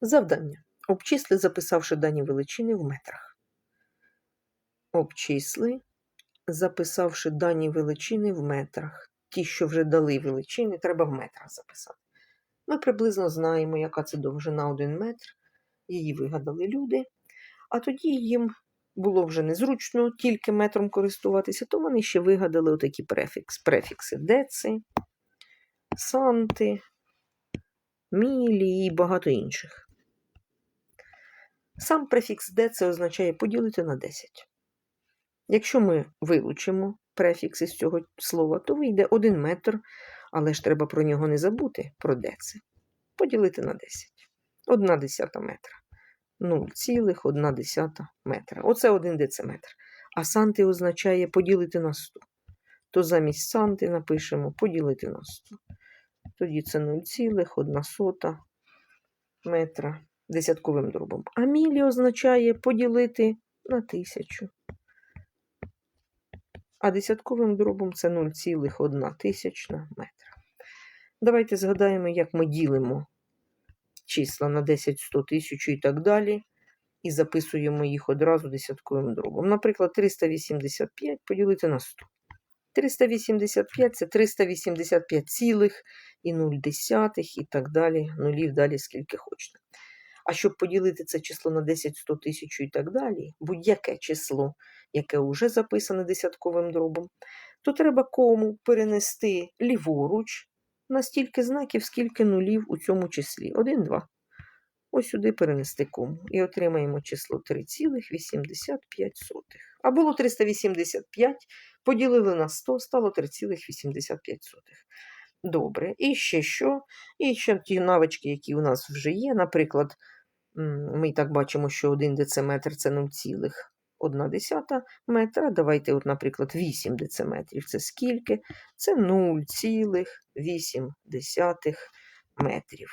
Завдання. Обчисли, записавши дані величини в метрах. Обчисли, записавши дані величини в метрах. Ті, що вже дали величини, треба в метрах записати. Ми приблизно знаємо, яка це довжина 1 метр. Її вигадали люди. А тоді їм було вже незручно тільки метром користуватися, то вони ще вигадали отакі префікс, префікси деци, санти, мілі і багато інших. Сам префікс D це означає поділити на 10. Якщо ми вилучимо префікс із цього слова, то вийде 1 метр, але ж треба про нього не забути, про деци. Поділити на 10. 1 десята метра. 0,1 метра. Оце 1 дециметр. А санти означає поділити на 100. То замість санти напишемо поділити на 100. Тоді це 0,1 метра десятковим дробом. А мілі означає поділити на тисячу. А десятковим дробом це 0,1 тисячна метра. Давайте згадаємо, як ми ділимо числа на 10, 100 тисяч і так далі. І записуємо їх одразу десятковим дробом. Наприклад, 385 поділити на 100. 385 це 385 цілих і 0 десятих і так далі. Нулів далі скільки хочете. А щоб поділити це число на 10, 100 тисяч і так далі, будь-яке число, яке вже записане десятковим дробом, то треба кому перенести ліворуч на стільки знаків, скільки нулів у цьому числі. 1, 2. Ось сюди перенести кому. І отримаємо число 3,85. А було 385, поділили на 100, стало 3,85. Добре. І ще що? І ще ті навички, які у нас вже є. Наприклад, ми і так бачимо, що 1 дециметр це 0,1 метра. Давайте, от, наприклад, 8 дециметрів це скільки? Це 0,8 метрів.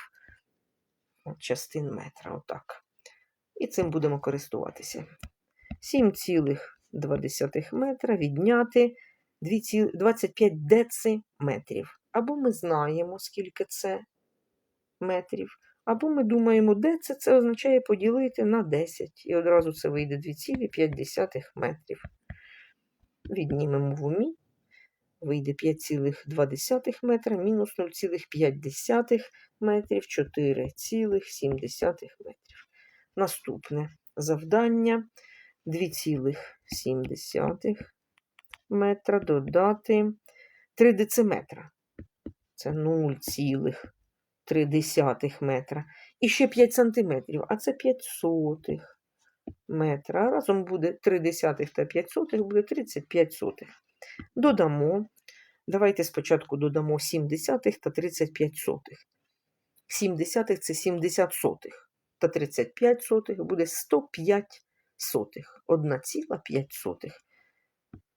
От, частин метра, отак. І цим будемо користуватися. 7,2 метра відняти 25 дециметрів. Або ми знаємо, скільки це метрів, або ми думаємо, де це, це означає поділити на 10. І одразу це вийде 2,5 метрів. Віднімемо в умі. Вийде 5,2 метра мінус 0,5 метрів 4,7 метрів. Наступне завдання 2,7 метра додати 3 дециметра. Це 0,3 метра. І ще 5 сантиметрів, а це 5 сотих метра. Разом буде 3 десятих та 5 сотих, буде 35 сотих. Додамо. Давайте спочатку додамо 7 десятих та 35 сотих. 7 десятих це 70 сотих. Та 35 сотих буде 105 сотих. 1,5 сотих.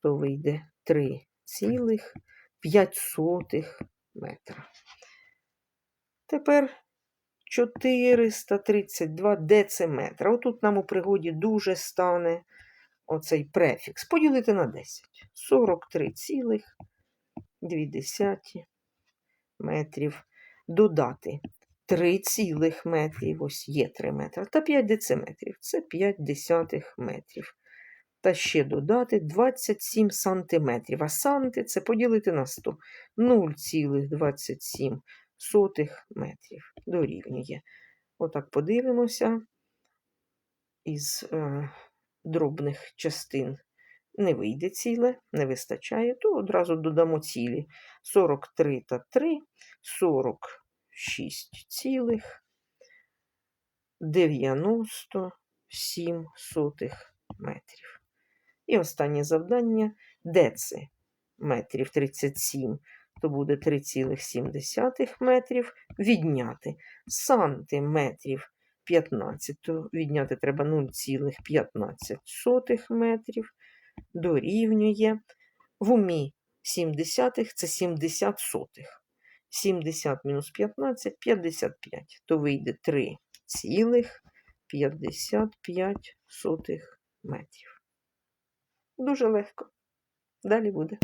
То вийде 3,5 метра. Тепер 432 дециметра. Отут нам у пригоді дуже стане оцей префікс. Поділити на 10. 43,2 метрів. Додати 3 цілих метрів, ось є 3 метри, та 5 дециметрів. Це 5 десятих метрів. Та ще додати 27 сантиметрів. А санти це поділити на 100. 0,27 сотих метрів дорівнює. Отак подивимося із е, дробних частин не вийде ціле, не вистачає, то одразу додамо цілі 43 та 3, 46 цілих 97 сотих метрів. І останнє завдання деци метрів 37 то буде 3,7 метрів. Відняти сантиметрів 15, то відняти треба 0,15 метрів. Дорівнює в умі 7 це 70 сотих. 70 мінус 15 55, то вийде 3,55 метрів. Дуже легко. Далі буде.